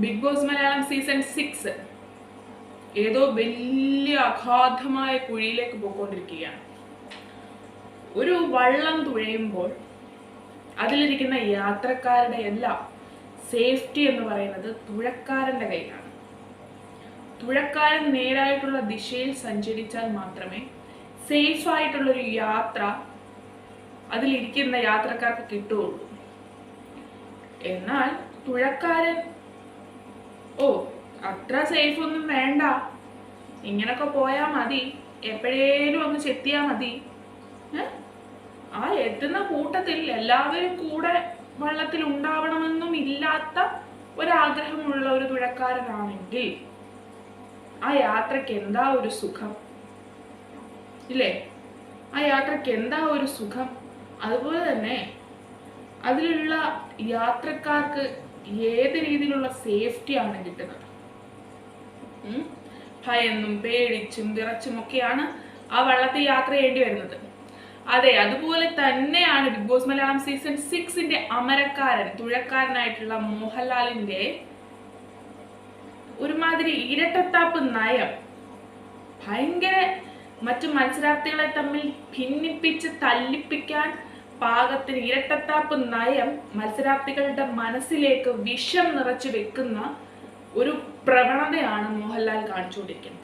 Bigg Boss Malayalam season six ഏതോ വലിയ അഗാധമായ കുഴിയിലേക്ക് പോയിക്കൊണ്ടിരിക്കുകയാണ്. ഒരു വള്ളം തുഴയുമ്പോൾ അതിലിരിക്കുന്ന യാത്രക്കാരുടെ എല്ലാം സേഫ്റ്റി എന്ന് പറയുന്നത് തുഴക്കാരന്റെ കയ്യിലാണ്. തുഴക്കാരൻ നേരായിട്ടുള്ള ദിശയിൽ സഞ്ചരിച്ചാൽ മാത്രമേ സേഫ് ആയിട്ടുള്ളൊരു യാത്ര അതിലിരിക്കുന്ന യാത്രക്കാർക്ക് കിട്ടുകയുള്ളൂ. എന്നാൽ തുഴക്കാരൻ ഓ അത്ര സേഫ് ഒന്നും വേണ്ട. ഇങ്ങനൊക്കെ പോയാൽ മതി. എപ്പോഴേലും ഒന്ന് ചെത്തിയാൽ മതി. ആ എത്തുന്ന കൂട്ടത്തിൽ എല്ലാവരും കൂടെ വള്ളത്തിൽ ഉണ്ടാവണമെന്നും ഇല്ലാത്ത ഒരാഗ്രഹമുള്ള ഒരു തുഴക്കാരനാണെങ്കിൽ ആ യാത്രയ്ക്ക് എന്താ ഒരു സുഖം? ഇല്ലേ? ആ യാത്രയ്ക്ക് എന്താ ഒരു സുഖം? അതുപോലെ തന്നെ അതിലുള്ള യാത്രക്കാർക്ക് ഏത് രീതിയിലുള്ള സേഫ്റ്റിയാണ് കിട്ടുന്നത്? ഭയന്നും പേടിച്ചും വിറച്ചും ഒക്കെയാണ് ആ വള്ളത്തിൽ യാത്ര ചെയ്യേണ്ടി വരുന്നത്. അതെ അതുപോലെ തന്നെയാണ് ബിഗ് ബോസ് മലയാളം സീസൺ സിക്സിന്റെ അമരക്കാരൻ തുഴക്കാരനായിട്ടുള്ള മോഹൻലാലിന്റെ ഒരുമാതിരി ഇരട്ടത്താപ്പ് നയം. ഭയങ്കര മറ്റു മത്സരാർത്ഥികളെ തമ്മിൽ ഭിന്നിപ്പിച്ച് തല്ലിപ്പിക്കാൻ പാകത്തിന് ഇരട്ടത്താപ്പ് നയം മത്സരാർത്ഥികളുടെ മനസ്സിലേക്ക് വിഷം നിറച്ചു വെക്കുന്ന ഒരു പ്രവണതയാണ് മോഹൻലാൽ കാണിച്ചുകൊണ്ടിരിക്കുന്നത്.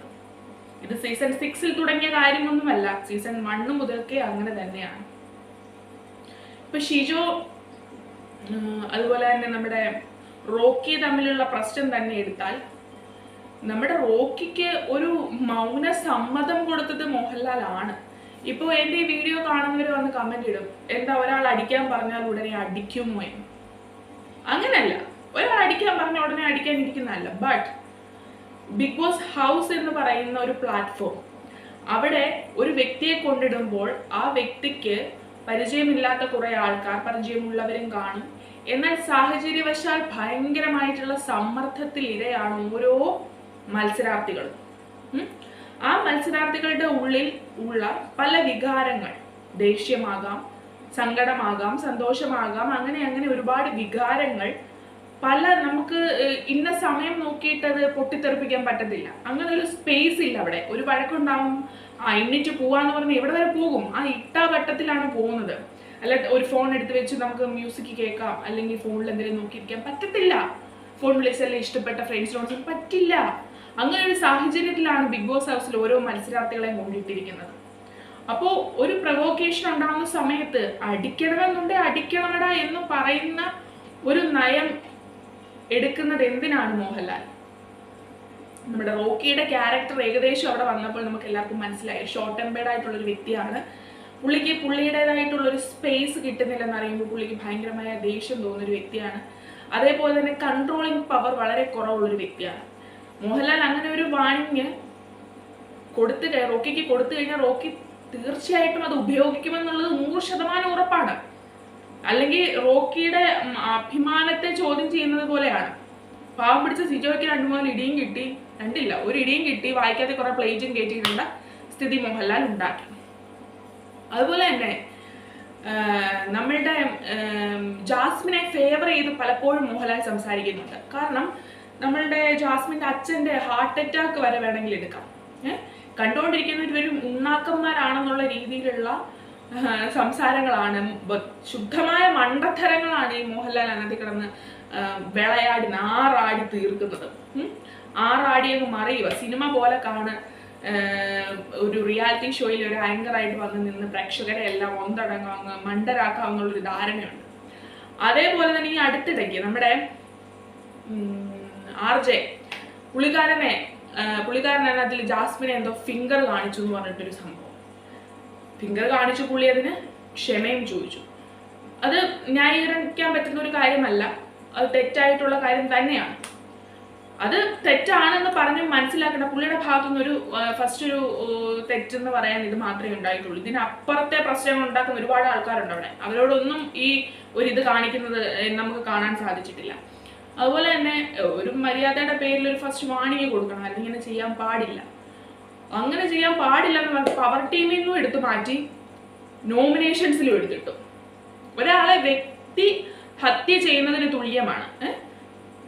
ഇത് സീസൺ സിക്സിൽ തുടങ്ങിയ കാര്യമൊന്നുമല്ല. സീസൺ വണ്ണ് മുതൽക്കേ അങ്ങനെ തന്നെയാണ്. ഇപ്പൊ ഷിജോ അതുപോലെ തന്നെ നമ്മുടെ റോക്കി തമ്മിലുള്ള പ്രശ്നം തന്നെ എടുത്താൽ നമ്മുടെ റോക്കിക്ക് ഒരു മൗന സമ്മതം കൊടുത്തത് മോഹൻലാൽ ആണ് ഇപ്പോൾ എന്റെ ഈ വീഡിയോ കാണുന്നവർ വന്ന് കമന്റ് ഇടും. എന്താ ഒരാൾ അടിക്കാൻ പറഞ്ഞാൽ ഉടനെ അടിക്കുമോ എന്ന്. അങ്ങനല്ല. ഒരാൾ അടിക്കാൻ പറഞ്ഞ ഉടനെ അടിക്കാൻ ഇരിക്കുന്നതല്ല. ബട്ട് ബിഗ് ബോസ് ഹൗസ് എന്ന് പറയുന്ന ഒരു പ്ലാറ്റ്ഫോം അവിടെ ഒരു വ്യക്തിയെ കൊണ്ടിടുമ്പോൾ ആ വ്യക്തിക്ക് പരിചയമില്ലാത്ത കുറെ ആൾക്കാർ പരിചയമുള്ളവരും കാണും. എന്നാൽ സാഹചര്യവശാൽ ഭയങ്കരമായിട്ടുള്ള സമ്മർദ്ദത്തിൽ ഇരയാണ് ഓരോ മത്സരാർത്ഥികളും. ആ മത്സരാർത്ഥികളുടെ ഉള്ളിൽ ഉള്ള പല വികാരങ്ങൾ ദേഷ്യമാകാം സങ്കടമാകാം സന്തോഷമാകാം അങ്ങനെ അങ്ങനെ ഒരുപാട് വികാരങ്ങൾ പല നമുക്ക് ഇന്ന സമയം നോക്കിയിട്ട് അത് പൊട്ടിത്തെറിപ്പിക്കാൻ പറ്റത്തില്ല. അങ്ങനെ ഒരു സ്പേസ് ഇല്ല അവിടെ. ഒരു വഴക്കുണ്ടാവും ആ എണ്ണിറ്റ് പോവാന്ന് പറഞ്ഞ് എവിടെ വരെ പോകും? ആ ഇട്ടാ വട്ടത്തിലാണ് പോകുന്നത്. അല്ല ഒരു ഫോൺ എടുത്ത് വെച്ച് നമുക്ക് മ്യൂസിക് കേൾക്കാം അല്ലെങ്കിൽ ഫോണിൽ എന്തെങ്കിലും നോക്കിയിരിക്കാൻ പറ്റത്തില്ല. ഫോൺ വിളിച്ചല്ലേ ഇഷ്ടപ്പെട്ട ഫ്രണ്ട്സിനോട് പറ്റില്ല. അങ്ങനെ ഒരു സാഹചര്യത്തിലാണ് ബിഗ് ബോസ് ഹൗസിൽ ഓരോ മത്സരാർത്ഥികളെ കൊണ്ടിട്ടിരിക്കുന്നത്. അപ്പോൾ ഒരു പ്രവോക്കേഷൻ ഉണ്ടാകുന്ന സമയത്ത് അടിക്കണമെന്നുണ്ടെങ്കിൽ അടിക്കണമട എന്ന് പറയുന്ന ഒരു നയം എടുക്കുന്നത് എന്തിനാണ് മോഹൻലാൽ? നമ്മുടെ റോക്കിയുടെ ക്യാരക്ടർ ഏകദേശം അവിടെ വന്നപ്പോൾ നമുക്ക് എല്ലാവർക്കും മനസ്സിലായി. ഷോർട്ട് ടെമ്പേർഡ് ആയിട്ടുള്ള ഒരു വ്യക്തിയാണ്. പുള്ളിക്ക് പുള്ളിയുടേതായിട്ടുള്ള ഒരു സ്പേസ് കിട്ടുന്നില്ല എന്ന് അറിയുമ്പോൾ പുള്ളിക്ക് ഭയങ്കരമായ ദേഷ്യം തോന്നുന്ന ഒരു വ്യക്തിയാണ്. അതേപോലെ തന്നെ കൺട്രോളിങ് പവർ വളരെ കുറവുള്ളൊരു വ്യക്തിയാണ്. മോഹൻലാൽ അങ്ങനെ ഒരു വാണിങ് കൊടുത്തു റോക്കിക്ക് കൊടുത്തു കഴിഞ്ഞാൽ റോക്കി തീർച്ചയായിട്ടും അത് ഉപയോഗിക്കുമെന്നുള്ളത് നൂറ് ശതമാനം ഉറപ്പാണ്. അല്ലെങ്കിൽ റോക്കിയുടെ അഭിമാനത്തെ ചോദ്യം ചെയ്യുന്നത് പോലെയാണ്. പാവം പിടിച്ച സിജോയ്ക്ക് രണ്ടു മൂന്ന് ഇടിയും കിട്ടി. രണ്ടില്ല ഒരു ഇടിയും കിട്ടി. വായിക്കാതെ കുറെ പ്ലേറ്റും കയറ്റിയിട്ടുള്ള സ്ഥിതി മോഹൻലാൽ ഉണ്ടാക്കി. അതുപോലെ തന്നെ നമ്മളുടെ ജാസ്മിനെ ഫേവർ ചെയ്ത് പലപ്പോഴും മോഹൻലാൽ സംസാരിക്കുന്നുണ്ട്. കാരണം നമ്മളുടെ ജാസ്മിന്റെ അച്ഛന്റെ ഹാർട്ട് അറ്റാക്ക് വരെ വേണമെങ്കിൽ എടുക്കാം. ഏഹ് കണ്ടുകൊണ്ടിരിക്കുന്നവർ ഇവരും ഉണ്ണാക്കന്മാരാണെന്നുള്ള രീതിയിലുള്ള സംസാരങ്ങളാണ്. ശുദ്ധമായ മണ്ടത്തരങ്ങളാണ് ഈ മോഹൻലാൽ അതിനകത്ത് കിടന്ന് വിളയാടി ആറാടി തീർക്കുന്നത്. ആറാടി അങ്ങ് മറിയുക. സിനിമ പോലെ കാണ് ഒരു റിയാലിറ്റി ഷോയിൽ ഒരു ആങ്കർ ആയിട്ട് വന്ന് നിന്ന് പ്രേക്ഷകരെ എല്ലാം ഒന്നടങ്ങാവുന്ന ഒരു ധാരണയുണ്ട്. അതേപോലെ തന്നെ ഈ അടുത്തിടയ്ക്ക് നമ്മുടെ ആർ ജെ. പുള്ളിക്കാരനെ പുള്ളിക്കാരനാണ് അതിൽ ജാസ്മിനെ എന്തോ ഫിംഗർ കാണിച്ചു എന്ന് പറഞ്ഞിട്ടൊരു സംഭവം. ഫിംഗർ കാണിച്ചു പുള്ളി അതിന് ക്ഷമയും ചോദിച്ചു. അത് ന്യായീകരിക്കാൻ പറ്റുന്ന ഒരു കാര്യമല്ല. അത് തെറ്റായിട്ടുള്ള കാര്യം തന്നെയാണ്. അത് തെറ്റാണെന്ന് പറഞ്ഞ് മനസ്സിലാക്കേണ്ട പുള്ളിയുടെ ഭാഗത്തുനിന്ന് ഒരു ഫസ്റ്റ് ഒരു തെറ്റെന്ന് പറയാൻ ഇത് മാത്രമേ ഉണ്ടായിട്ടുള്ളൂ. ഇതിനപ്പുറത്തെ പ്രശ്നങ്ങൾ ഉണ്ടാക്കുന്ന ഒരുപാട് ആൾക്കാരുണ്ട് അവിടെ. അവരോടൊന്നും ഈ ഒരു ഇത് കാണിക്കുന്നത് നമുക്ക് കാണാൻ സാധിച്ചിട്ടില്ല. അതുപോലെ തന്നെ ഒരു മര്യാദയുടെ പേരിൽ ഒരു ഫസ്റ്റ് വാണിംഗ് കൊടുക്കണം. അല്ലെങ്കിൽ ഇങ്ങനെ ചെയ്യാൻ പാടില്ല. അങ്ങനെ ചെയ്യാൻ പാടില്ല എന്ന് പറഞ്ഞ് പവർ ടീമിൽ നിന്നും എടുത്തു മാറ്റി നോമിനേഷൻസിലും എടുത്തിട്ടു. ഒരാളെ വ്യക്തി ഹത്യ ചെയ്യുന്നതിന് തുല്യമാണ്?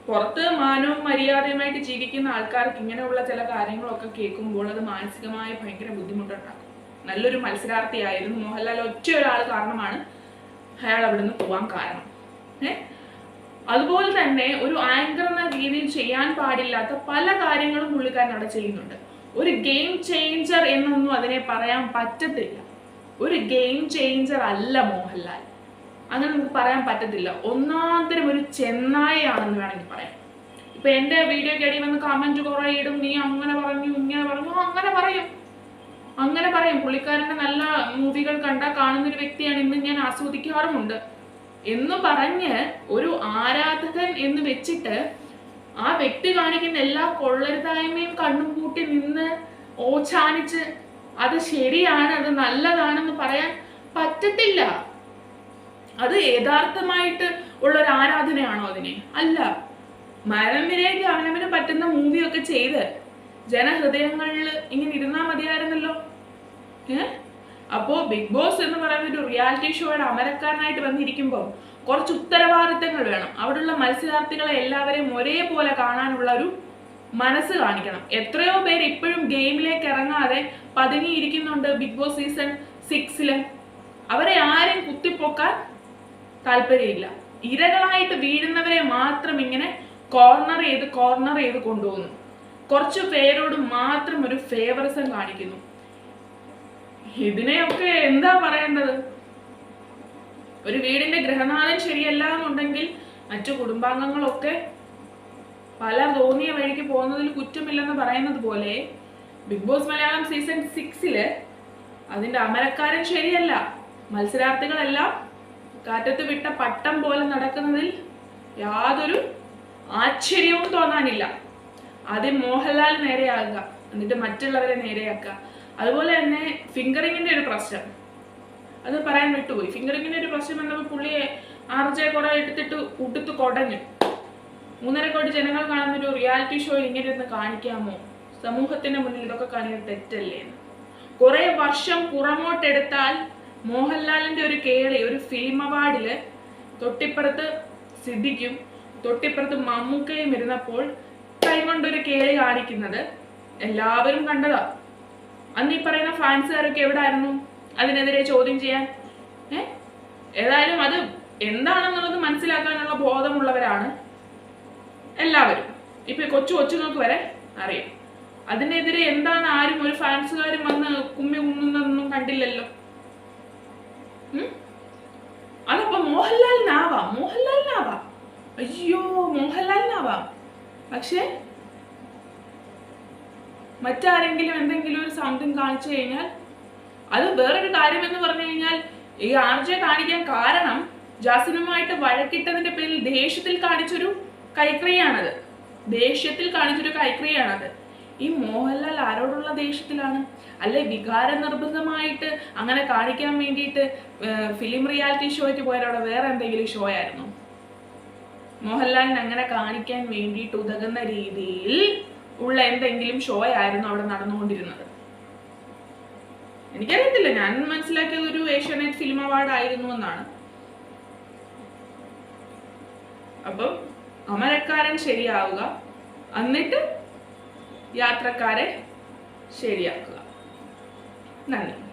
പുറത്ത് മാനവും മര്യാദയുമായിട്ട് ജീവിക്കുന്ന ആൾക്കാർക്ക് ഇങ്ങനെയുള്ള ചില കാര്യങ്ങളൊക്കെ കേൾക്കുമ്പോൾ അത് മാനസികമായ ഭയങ്കര ബുദ്ധിമുട്ടുണ്ടാക്കും. നല്ലൊരു മത്സരാർത്ഥിയായിരുന്നു മോഹൻലാൽ. ഒറ്റ ഒരാൾ കാരണമാണ് അയാൾ അവിടെ നിന്ന് പോകാൻ കാരണം. ഏ? അതുപോലെ തന്നെ ഒരു ആങ്കർ എന്ന രീതിയിൽ ചെയ്യാൻ പാടില്ലാത്ത പല കാര്യങ്ങളും പുള്ളിക്കാരൻ അവിടെ ചെയ്യുന്നുണ്ട്. ഒരു ഗെയിം ചേഞ്ചർ എന്നൊന്നും അതിനെ പറയാൻ പറ്റത്തില്ല. ഒരു ഗെയിം ചേഞ്ചർ അല്ല മോഹൻലാൽ. അങ്ങനെ നമുക്ക് പറയാൻ പറ്റത്തില്ല. ഒന്നാന്തരം ഒരു ചെന്നായയാണെന്ന് വേണമെങ്കിൽ പറയാം. ഇപ്പൊ എന്റെ വീഡിയോ കടി വന്ന് കമന്റ് കുറെ ഇടും. നീ അങ്ങനെ പറഞ്ഞു ഇങ്ങനെ പറഞ്ഞു അങ്ങനെ പറയും. അങ്ങനെ പറയും. പുള്ളിക്കാരന്റെ നല്ല മൂവികൾ കണ്ടാൽ കാണുന്ന ഒരു വ്യക്തിയാണ് ഇന്ന് ഞാൻ ആസ്വദിക്കാറുമുണ്ട്. എന്ന് പറഞ്ഞ് ഒരു ആരാധകൻ എന്ന് വെച്ചിട്ട് ആ വ്യക്തി കാണിക്കുന്ന എല്ലാ കൊള്ളരുതായ്മയും കണ്ണും പൂട്ടി നിന്ന് ഓച്ചാനിച്ച് അത് ശരിയാണ് അത് നല്ലതാണെന്ന് പറയാൻ പറ്റത്തില്ല. അത് യഥാർത്ഥമായിട്ട് ഉള്ള ഒരു ആരാധനയാണോ അതിനെ? അല്ല. മരമിലേക്ക് അവനവന് പറ്റുന്ന മൂവിയൊക്കെ ചെയ്ത് ജനഹൃദയങ്ങളിൽ ഇങ്ങനെ ഇരുന്നാൽ മതിയായിരുന്നല്ലോ? ഏ? അപ്പോ ബിഗ് ബോസ് എന്ന് പറയുന്ന ഒരു റിയാലിറ്റി ഷോയുടെ അമരക്കാരനായിട്ട് വന്നിരിക്കുമ്പോൾ കുറച്ച് ഉത്തരവാദിത്തങ്ങൾ വേണം. അവിടെയുള്ള മത്സരാർത്ഥികളെ എല്ലാവരെയും ഒരേപോലെ കാണാനുള്ള ഒരു മനസ്സ് കാണിക്കണം. എത്രയോ പേര് ഇപ്പോഴും ഗെയിമിലേക്ക് ഇറങ്ങാതെ പതുങ്ങിയിരിക്കുന്നുണ്ട് ബിഗ് ബോസ് സീസൺ സിക്സിൽ അവരെ ആരും കുത്തിപ്പൊക്കാൻ താല്പര്യമില്ല. ഇരകളായിട്ട് വീഴുന്നവരെ മാത്രം ഇങ്ങനെ കോർണർ ചെയ്ത് കോർണർ ചെയ്ത് കൊണ്ടുപോകുന്നു. കുറച്ച് പേരോട് മാത്രം ഒരു ഫേവറിസം കാണിക്കുന്നു. ഇതിനെയൊക്കെ എന്താ പറയേണ്ടത്? ഒരു വീടിന്റെ ഗ്രഹനാഥൻ ശരിയല്ല എന്നുണ്ടെങ്കിൽ മറ്റു കുടുംബാംഗങ്ങളൊക്കെ പല തോന്നിയ വഴിക്ക് പോകുന്നതിൽ കുറ്റമില്ലെന്ന് പറയുന്നത് പോലെ ബിഗ് ബോസ് മലയാളം സീസൺ സിക്സിൽ അതിന്റെ അമരക്കാരൻ ശരിയല്ല. മത്സരാർത്ഥികളെല്ലാം കാറ്റത്ത് വിട്ട പട്ടം പോലെ നടക്കുന്നതിൽ യാതൊരു ആശ്ചര്യവും തോന്നാനില്ല. ആദ്യം മോഹൻലാൽ നേരെയാകുക എന്നിട്ട് മറ്റുള്ളവരെ നേരെയാക്കുക. അതുപോലെ തന്നെ ഫിംഗറിങ്ങിന്റെ ഒരു പ്രശ്നം. അത് പറയാൻ വിട്ടുപോയി. ഫിംഗറിങ്ങിന്റെ ഒരു പ്രശ്നം വന്നപ്പോൾ പുള്ളിയെ ആർജെ കുട എടുത്തിട്ട് ഉടുത്ത് കൊടഞ്ഞു. മൂന്നര കോടി ജനങ്ങൾ കാണുന്ന ഒരു റിയാലിറ്റി ഷോയിൽ ഇങ്ങനെ ഒന്ന് കാണിക്കാമോ? സമൂഹത്തിന്റെ മുന്നിൽ ഇതൊക്കെ കാണിക്കുന്നത് തെറ്റല്ലേ എന്ന്. കുറെ വർഷം പുറമോട്ടെടുത്താൽ മോഹൻലാലിന്റെ ഒരു കേളി ഒരു ഫിലിം അവാർഡിൽ തൊട്ടിപ്പുറത്ത് സിദ്ധിക്കും തൊട്ടിപ്പുറത്ത് മമ്മൂക്കയും ഇരുന്നപ്പോൾ കൈകൊണ്ടൊരു കേളി കാണിക്കുന്നത് എല്ലാവരും കണ്ടതാ. അന്ന് ഈ പറയുന്ന ഫാൻസുകാരൊക്കെ എവിടെ ആയിരുന്നു അതിനെതിരെ ചോദ്യം ചെയ്യാൻ? ഏ? ഏതായാലും അത് എന്താണെന്നുള്ളത് മനസ്സിലാക്കാനുള്ള ബോധമുള്ളവരാണ് എല്ലാവരും. ഇപ്പൊ കൊച്ചു കൊച്ചു കൊച്ചുങ്ങൾക്ക് വരെ അറിയാം. അതിനെതിരെ എന്താണ് ആരും ഒരു ഫാൻസുകാരും വന്ന് കുമ്മി കുന്നുന്നതൊന്നും കണ്ടില്ലല്ലോ? അതപ്പോ മോഹൻലാലിനാവാം. മോഹൻലാലിനാവാം. അയ്യോ മോഹൻലാലിനാവാം. പക്ഷേ മറ്റാരെങ്കിലും എന്തെങ്കിലും ഒരു സംതിങ് കാണിച്ചു കഴിഞ്ഞാൽ അത് വേറൊരു കാര്യം എന്ന് പറഞ്ഞു കഴിഞ്ഞാൽ ഈ ആർജെ കാണിക്കാൻ കാരണം ജാസിനുമായിട്ട് വഴക്കിട്ടതിന്റെ പേരിൽ ദേഷ്യത്തിൽ കാണിച്ചൊരു കൈക്രിയാണത് ദേഷ്യത്തിൽ കാണിച്ചൊരു കൈക്രിയാണത് ഈ മോഹൻലാൽ ആരോടുള്ള ദേഷ്യത്തിലാണ്? അല്ലെ വികാര നിർബന്ധമായിട്ട് അങ്ങനെ കാണിക്കാൻ വേണ്ടിയിട്ട് ഫിലിം റിയാലിറ്റി ഷോയ്ക്ക് പോയാലവിടെ വേറെ എന്തെങ്കിലും ഷോ ആയിരുന്നു? മോഹൻലാലിന് അങ്ങനെ കാണിക്കാൻ വേണ്ടിയിട്ട് ഉതകുന്ന രീതിയിൽ ഉള്ള എന്തെങ്കിലും ഷോ ആയിരുന്നു അവിടെ നടന്നുകൊണ്ടിരുന്നത്. എനിക്കറിയത്തില്ല ഞാൻ മനസ്സിലാക്കിയത് ഒരു ഏഷ്യാനെറ്റ് ഫിലിം അവാർഡ് ആയിരുന്നു എന്നാണ്. അപ്പം അമരക്കാരൻ ശരിയാവുക എന്നിട്ട് യാത്രക്കാരെ ശരിയാക്കുക. നന്ദി.